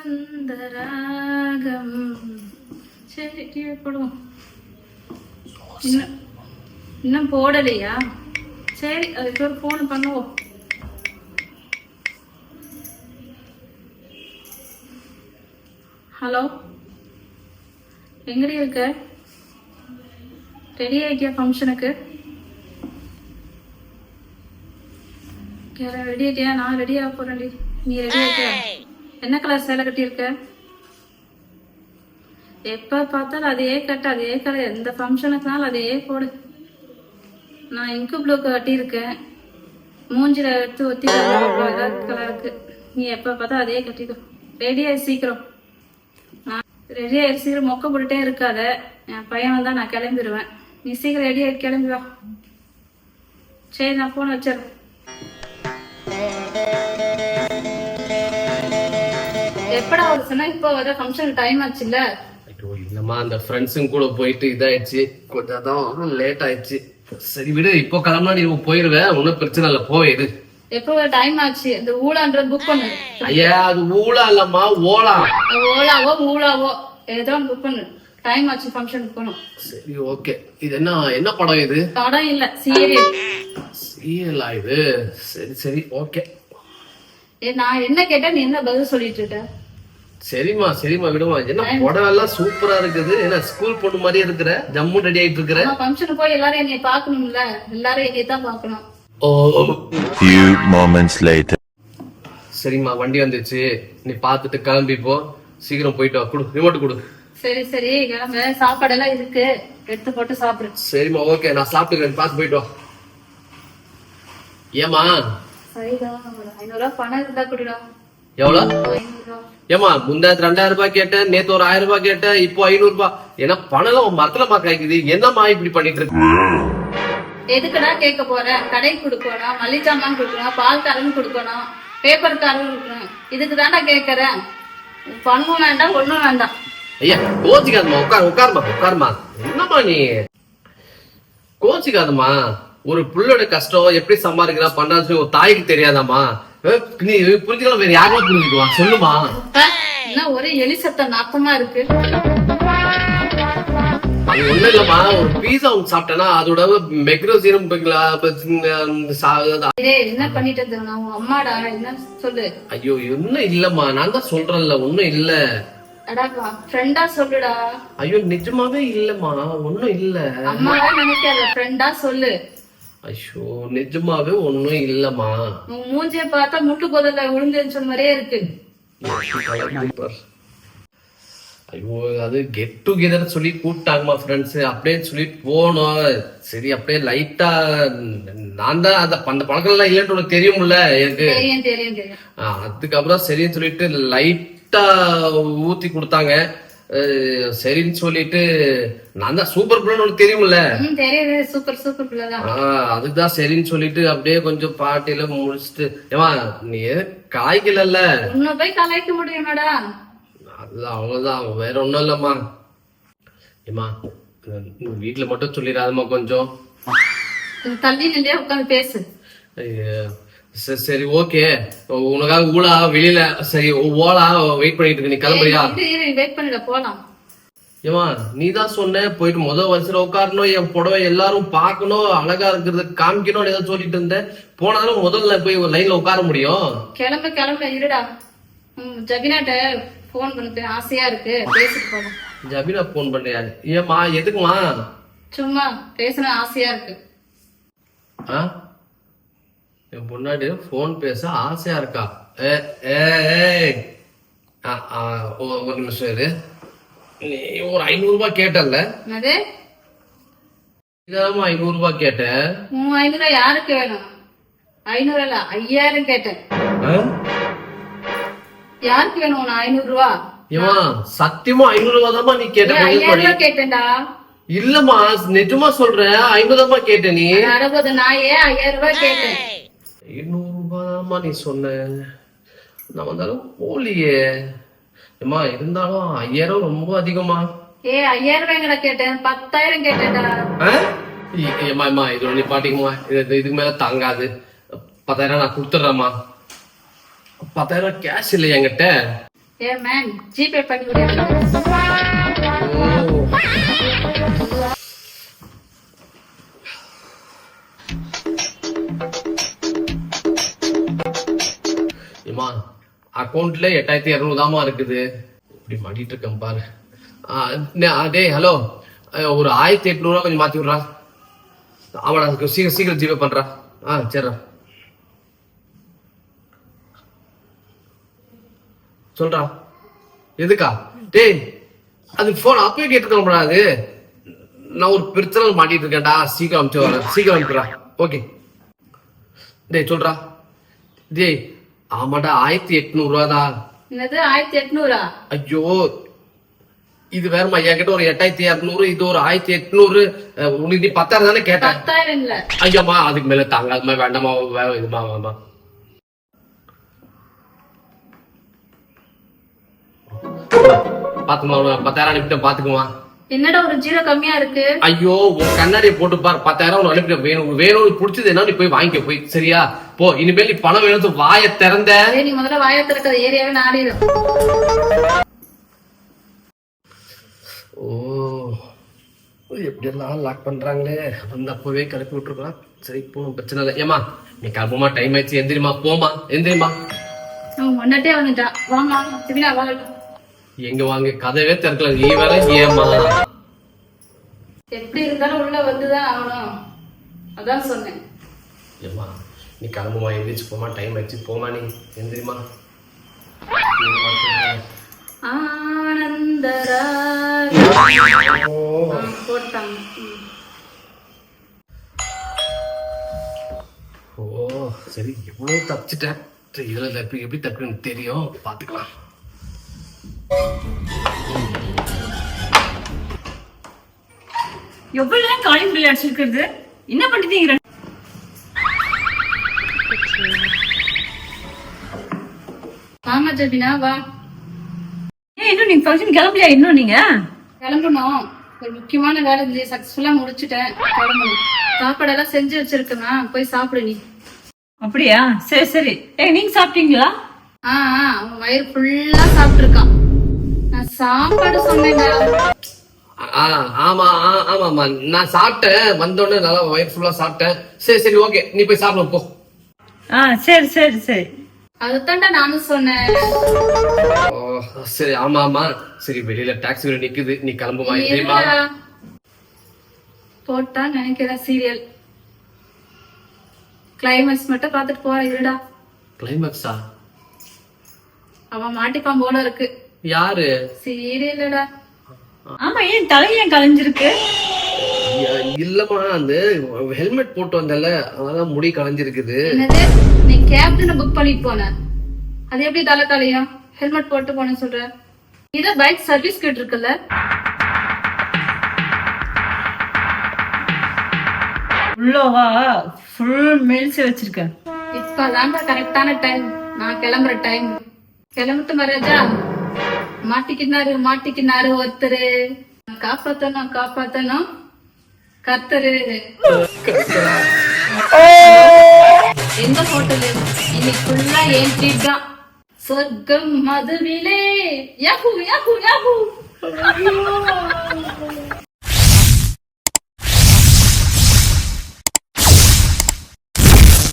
ஆனந்த ராகம். சரி டிவி போடுவோம். இன்னும் இன்னும் போடலையா? சரி அதுக்கு ஒரு ஃபோன் பண்ணுவோம். ஹலோ? எங்கடி இருக்க? ரெடி ஆகிட்டியா ஃபங்க்ஷனுக்கு ரெடி ஆகிட்டியா நான் ரெடி ஆக போறேன்டி. நீ ரெடி ஆகிட்டியா என்ன கலர் சேலை கட்டியிருக்க? எப்ப பார்த்தாலும் அதே கட்டு அதே கலர். எந்த ஃபங்க்ஷனுக்குனாலும் அதே போடு நான் இங்கு ப்ளூ கட்டியிருக்கேன். மூஞ்சில எடுத்து ஒத்தி கலருக்கு நீ எப்ப பார்த்தா அதே கட்டிக்கோ. ரெடி ஆயி சீக்கிரம். நான் ரெடி ஆயிடுச்சு சீக்கிரம். மொக்க போட்டுட்டே இருக்காத. என் பையன் வந்தா நான் கிளம்பிடுவேன் நீ சீக்கிரம் ரெடி ஆயிட்டு கிளம்பி வா. சரி நான் போன் வச்சிடுறேன். எப்படா ஒரு சொன்னா இப்போ வர ஃபங்க்ஷன் டைம் ஆச்சுல்ல? ஐயோ இல்லம்மா அந்த ஃப்ரெண்ட்ஸுங்க கூட போயிட்டு இதாயிடுச்சு. கொஞ்சம் தான் லேட் ஆயிடுச்சு. சரி விடு இப்போ கிளம்புனா நீ போயிருவேன் ஒன்றும் பிரச்சனை இல்லை போயிடு எப்போ டைம் ஆச்சு? இந்த ஊழான்றது புக் பண்ணு ஐயா அது ஊழா இல்லம்மா ஓலா. ஓலாவோ ஊழாவோ? ஏதோ புக் பண்ணு டைம் ஆச்சு ஃபங்க்ஷனுக்கு போகணும். சரி ஓகே இது என்ன என்ன படம் இது? படம் இல்ல சீரியல் சீரியலா இது? சரி சரி ஓகே ஏ நான் என்ன கேட்டா நீ என்ன பதில் சொல்லிட்டு இருக்க? சரிம்மா சரிம்மா விடுமா. என்ன புடவை எல்லாம் சூப்பரா இருக்குது. என்ன ஸ்கூல் பொண்ணு மாதிரியே இருக்கிற? ஜம்மு ரெடி ஆயிட்டு இருக்கிற? நான் ஃபங்க்ஷனுக்கு போய் எல்லாரும் என்னைய பார்க்கணும்ல? எல்லாரும் என்னைய தான் பார்க்கணும். ஓ Few moments later. சரிம்மா வண்டி வந்துச்சு. நீ பார்த்துட்டு கிளம்பி போ. சீக்கிரம் போயிட்டு வா. கொடு ரிமோட் கொடு. சரி சரி கிளம்ப. சாப்பாடெல்லாம் இருக்கு. எடுத்து போட்டு சாப்பிடு. சரிம்மா ஓகே நான் சாப்பிட்டுக்கிறேன். பார்த்து போயிட்டு வா. ஏமா சரிதான் ஐநூறுரூவா பணம் இருந்தா கொடுடா. எவ்வளோ? ஐநூறுரூவா ஏமா முந்தாத்து ரெண்டாயிரம் ரூபாய் கேட்டேன் நேத்து ஒரு ஆயிரம் ரூபாய் கேட்டேன் இப்போ ஐநூறு ரூபாய். ஏன்னா பணம் எல்லாம் மரத்துலமா காய்க்குது என்னம்மா இப்படி பண்ணிட்டு இருக்கு? எதுக்குடா கேட்க போற? கடைக்கு கொடுக்கணும் மல்லிகை சாமான் கொடுக்கணும் பால் காரன் கொடுக்கணும் பேப்பர் காரன் கொடுக்கணும். இதுக்கு தாண்டா கேட்கறேன் பணமும் வேண்டாம் ஒண்ணும் வேண்டாம். ஐயா கோச்சிக்காதம்மா உட்கார் உட்காருமா உட்காருமா. என்னம்மா நீ? கோச்சிக்காதம்மா. ஒரு புள்ளோட கஷ்டம் எப்படி சம்பாதிக்கிறா பண்றான்னு சொல்லி ஒரு தாய்க்கு தெரியாதாம்மா. நீ புரிஞ்சுக்கலாம் வேற யாருமா புரிஞ்சுக்குவா? சொல்லுமா. என்ன ஒரே எலி சத்தம் நாத்தமா இருக்கு? அது ஒண்ணும் இல்லம்மா. ஒரு பீஸா ஒன்று சாப்பிட்டேன்னா அதோட மெக்ரோசீரம் என்ன பண்ணிட்டு அம்மாடா என்ன சொல்லு? ஐயோ ஒன்னும் இல்லம்மா. நான் தான் சொல்றேன்ல ஒன்னும் இல்ல. ஃப்ரெண்டா சொல்லுடா. ஐயோ நிஜமாவே இல்லம்மா. ஒன்னும் இல்ல. அம்மாடா நினைக்காத ஃப்ரெண்டா சொல்லு. ஐயோ நிஜமாவே ஒன்னும் இல்லம்மா. மூஞ்சிய பார்த்தா முட்டு போதல விழுந்துன்னு சொன்ன மாதிரியே இருக்கு. ஐயோ அது கெட் டுகெதர் சொல்லி கூப்பிட்டாங்கம்மா ஃப்ரெண்ட்ஸ் அப்படியே சொல்லி போனோம். சரி அப்படியே லைட்டா நான் தான் அந்த அந்த பழக்கம் எல்லாம் இல்லைன்னு உனக்கு தெரியும்ல எனக்கு. அதுக்கப்புறம் சரின்னு சொல்லிட்டு லைட்டா ஊத்தி கொடுத்தாங்க. சரின்னு சொல்லிட்டு நான் தான் சூப்பர் பிள்ளைன்னு உனக்கு தெரியும்ல? சூப்பர் சூப்பர் பிள்ளைதான். ஆ, அதுதான் சரின்னு சொல்லிட்டு அப்படியே கொஞ்சம் பாட்டில முடிச்சுட்டு ஏமா நீ காய்க்கலல்ல? உன்னை போய் கலாய்க்க முடியுமாடா அதுதான் அவ்வளவுதான். வேற ஒண்ணும் இல்லம்மா. ஏமா வீட்டுல மட்டும் சொல்லிடாதம்மா கொஞ்சம். தள்ளி நின்றே உட்காந்து பேசு. ஐயோ. சரி சரி ஓகே உனக்காக ஊழா வெளியில சரி ஓலா வெயிட் பண்ணிட்டு இருக்கு நீ கிளம்புறியா? வெயிட் பண்ணிட போலாம். ஏமா நீ தான் சொன்ன போயிட்டு முத வரிசையில உட்காரணும் என் புடவை எல்லாரும் பார்க்கணும் அழகா இருக்கிறது காமிக்கணும்னு ஏதோ சொல்லிட்டு இருந்தேன் போனாலும் முதல்ல போய் லைன்ல உட்கார முடியும். கிளம்பு கிளம்பு இருடா. ஜபினாட்ட ஃபோன் பண்ணிட்டு ஆசையா இருக்கு. பேசிட்டு ஜபீனா போன் பண்ணியா ஏமா எதுக்குமா சும்மா பேசணும் ஆசையா இருக்கு. ஆ? என் பொண்ணாடி ஃபோன் பேச ஆசையா இருக்கா? ஏ ஏ ஏய். ஒரு நிமிஷம் இரு. நீ ஒரு ஐநூறு ரூபாய் கேட்டல்ல. இதாம ஐநூறு ரூபாய் கேட்டேன். உன் ஐநூறு யாருக்கு வேணும்? ஐநூறு இல்ல ஐயாயிரம் கேட்டேன்? யாருக்கு வேணும் உன் ஐநூறு ரூபா? ஏமா சத்தியமா ஐநூறு ரூபாய் தான்மா நீ கேட்ட ரூபா கேட்டேன்டா. இல்லம்மா நிஜமா சொல்றேன் ஐநூறு ரூபாய் கேட்ட நீ. அறுபது நான் ஏன் ஐயாயிரம் ரூபாய் கேட்டேன்? ஐநூறு ரூபாய்மா நீ சொன்ன. நான் வந்தாலும் போலியே. ஏமா இருந்தாலும் ஐயாயிரம் ரொம்ப அதிகமா? ஏ ஐயாயிரம் ரூபாய் எங்கடா கேட்டேன். பத்தாயிரம் கேட்டேன்டா? இ- ஏம்மா ஏம்மா இது ஒண்ணு பாட்டிக்குமா இது இதுக்கு மேல தாங்காது. பத்தாயிரம் நான் கொடுத்துட்றேம்மா. பத்தாயிரம் கேஷ் இல்லை என்கிட்ட? ஏ மேன் ஜிபே பண்ணி விடு. அக்கௌண்ட்ல எட்டாயிரத்தி இரநூறுதாமா இருக்குது. இப்படி மாட்டிட்டு இருக்கேன் பாரு. ஆ, டேய் ஹலோ. ஒரு ஆயிரத்தி எட்நூறுவா கொஞ்சம் மாத்தி விட்றா. ஆமாடா சீக்கிரம் சீக்கிரம் ஜிபே பண்றா. ஆ சரிடா. சொல்றா. எதுக்கா? டேய் அது போன் அப்பவே கேட்டுக்கணும்டா அது. நான் ஒரு பிரச்சனை மாட்டிட்டு இருக்கேன்டா. சீக்கிரம் அனுப்பிச்சு வரேன் சீக்கிரம் அனுப்பிடுறா ஓகே. டேய் சொல்றா. டேய் ஆமாடா ஆயிரத்தி எட்நூறுவாடா. என்னது ஆயிரத்தி எட்நூறா? ஐயோ இது வேறமா என்கிட்ட ஒரு எட்டாயிரத்தி இரநூறு இது ஒரு ஆயிரத்தி எட்நூறு. உனக்கு நீ பத்தாயிரம் தானே கேட்டேன்? பத்தாயிரம் இல்ல. ஐயாம்மா அதுக்கு மேல தாங்காதமா வேண்டாமா வே- இதுமா வேண்டாமா பாத்துமா பத்தாயிரம் அனுப்பிட்டேன் பாத்துக்குமா என்னடா ஒரு ஜீரோ கம்மியா இருக்கு? ஐயோ உன் கண்ணாடியை போட்டு பார். பத்தாயிரம் உனக்கு அனுப்பிட்டேன். வேணும் வேணும் பிடிச்சது என்ன? நீ போய் வாங்கிக்க போய். சரியா? போ இனிமேல் நீ பணம் வேணும் வாயை திறந்த. நீ முதல்ல வாயை திறக்கிற ஏரியாவே நாடிடும் ஓ எப்படியெல்லாம் லாக் பண்றாங்களே? வந்து அப்பவே கிளப்பி விட்டுருக்கலாம். சரி போகணும் பிரச்சனை இல்லை. ஏமா நீ கிளம்புமா டைம் ஆயிடுச்சு. எந்திரிமா போமா எந்திரிமா அவன் முன்னாடியே வந்துட்டான் வாங்க சிவினா வாங்க எங்க வாங்க கதவே திறக்கல. நீ வேற ஏமா எப்படி இருந்தாலும் உள்ள வந்துதான் ஆகணும். அதான் சொன்னேன். ஏமா நீ கிளம்புமா? எந்திரிச்சு போமா டைம் ஆயிடுச்சு போமா நீ. எந்திரிமா ஆனந்தரா போட்டாங்க. ஓ சரி. எவ்வளவு தப்பிச்சிட்டேன். இதுல தப்பி எப்படி தப்பின்னு தெரியும். பாத்துக்கலாம். எவ்வளவு நேரம் காலிங் பில் அடிச்சிருக்கிறது? என்ன பண்ணிட்டீங்க வாங்க ஜெபினா வா. ஏன் இன்னும் நீங்க ஃபங்க்ஷன் கிளம்பலையா? இன்னும் நீங்க? கிளம்பணும். ஒரு முக்கியமான வேலை இருந்துச்சு சக்சஸ்ஃபுல்லா முடிச்சிட்டேன். கிளம்பணும். சாப்பாடெல்லாம் செஞ்சு வச்சிருக்கேன்னா போய் சாப்பிடு நீ. அப்படியா? சரி சரி. ஏ நீங்க சாப்பிட்டீங்களா? ஆ ஆ, அவன் வயிறு ஃபுல்லா சாப்பிட்டுருக்கான். நான் சாப்பாடு சொன்னேங்க ஆ, ஆமா ஆ, ஆமா ஆமா. நான் சாப்பிட்டேன். வந்தோடனே நல்லா வயிறு ஃபுல்லா சாப்பிட்டேன். சரி சரி ஓகே நீ போய் சாப்பிட போ. ஆ சரி சரி சரி. அதுதான்டா நானும் சொன்னேன். சரி ஆமா ஆமா. சரி வெளியில டாக்ஸி வேற நிக்குது. நீ கிளம்புமா இருடா. போட்டா நினைக்கிறேன் சீரியல் கிளைமேக்ஸ் மட்டும் பார்த்துட்டு போற இருடா. கிளைமேக்ஸா அவன் மாட்டிப்பான் போல இருக்கு. யாரு? சீரியல்லடா ஆமா ஏன் தலையேன் கலைஞ்சிருக்கு? இல்லம்மா அந்த ஹெல்மெட் போட்டு வந்தல அதெல்லாம் முடி கலைஞ்சிருக்குது. என்னது? நீ கேப்டனை புக் பண்ணிட்டு போன. அது எப்படி தலை கலையும் ஹெல்மெட் போட்டு போனேன்னு சொல்ற. இத பைக் சர்வீஸ் கிட்ட இருக்குல்ல உள்ளவா ஃபுல் மீல்ஸ் வச்சிருக்கேன் இப்பதான்டா கரெக்டான டைம் நான் கிளம்புற டைம் கிளம்பிட்டு மராஜா மாட்டிக்கினாரு மாட்டிக்கினாரு ஒருத்தரு. காப்பாத்தணும் காப்பாத்தணும். கத்தரு எந்த ஹோட்டலு இன்னைக்கு ஃபுல்லா ஏன் ட்ரீட் தான்? சொர்க்கம் மதுவிலே. Yahoo Yahoo Yahoo